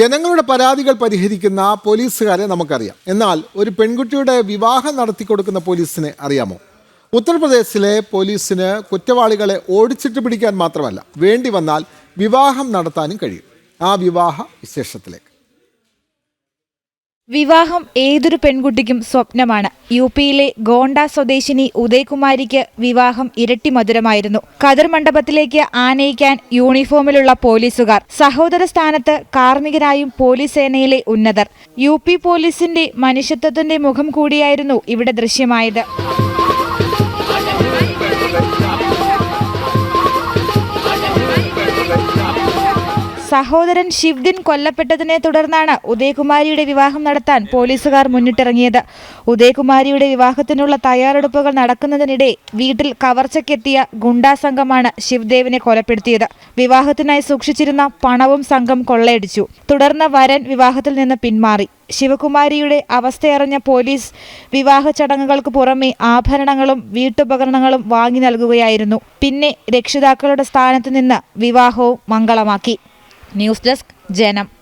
ജനങ്ങളുടെ പരാതികൾ പരിഹരിക്കുന്ന പോലീസുകാരെ നമുക്കറിയാം. എന്നാൽ ഒരു പെൺകുട്ടിയുടെ വിവാഹം നടത്തി കൊടുക്കുന്ന പോലീസിനെ അറിയാമോ? ഉത്തർപ്രദേശിലെ പോലീസിന് കുറ്റവാളികളെ ഓടിച്ചിട്ട് പിടിക്കാൻ മാത്രമല്ല വേണ്ടി വന്നാൽ വിവാഹം നടത്താനും കഴിയും. ആ വിവാഹ വിശേഷത്തിലേക്ക്. വിവാഹം ഏതൊരു പെൺകുട്ടിക്കും സ്വപ്നമാണ്. യു പിയിലെ ഗോണ്ട സ്വദേശിനി ഉദയകുമാരിക്ക് വിവാഹം ഇരട്ടി മധുരമായിരുന്നു. കതിർ മണ്ഡപത്തിലേക്ക് ആനയിക്കാൻ യൂണിഫോമിലുള്ള പോലീസുകാർ സഹോദര സ്ഥാനത്ത് കാർമ്മികരായും പോലീസ് സേനയിലെ ഉന്നതർ. യു പി പോലീസിന്റെ മനുഷ്യത്വത്തിന്റെ മുഖം കൂടിയായിരുന്നു ഇവിടെ ദൃശ്യമായത്. സഹോദരൻ ശിവ്ദിൻ കൊല്ലപ്പെട്ടതിനെ തുടർന്നാണ് ഉദയകുമാരിയുടെ വിവാഹം നടത്താൻ പോലീസുകാർ മുന്നിട്ടിറങ്ങിയത്. ഉദയകുമാരിയുടെ വിവാഹത്തിനുള്ള തയ്യാറെടുപ്പുകൾ നടക്കുന്നതിനിടെ വീട്ടിൽ കവർച്ചയ്ക്കെത്തിയ ഗുണ്ടാ സംഘമാണ് ശിവദേവിനെ കൊലപ്പെടുത്തിയത്. വിവാഹത്തിനായി സൂക്ഷിച്ചിരുന്ന പണവും സംഘം കൊള്ളയടിച്ചു. തുടർന്ന് വരൻ വിവാഹത്തിൽ നിന്ന് പിന്മാറി. ശിവകുമാരിയുടെ അവസ്ഥയറിഞ്ഞ പോലീസ് വിവാഹ ചടങ്ങുകൾക്ക് പുറമെ ആഭരണങ്ങളും വീട്ടുപകരണങ്ങളും വാങ്ങി നൽകുകയായിരുന്നു. പിന്നെ രക്ഷിതാക്കളുടെ സ്ഥാനത്ത് നിന്ന് വിവാഹവും മംഗളമാക്കി. ന്യൂസ് ഡെസ്ക് ജനം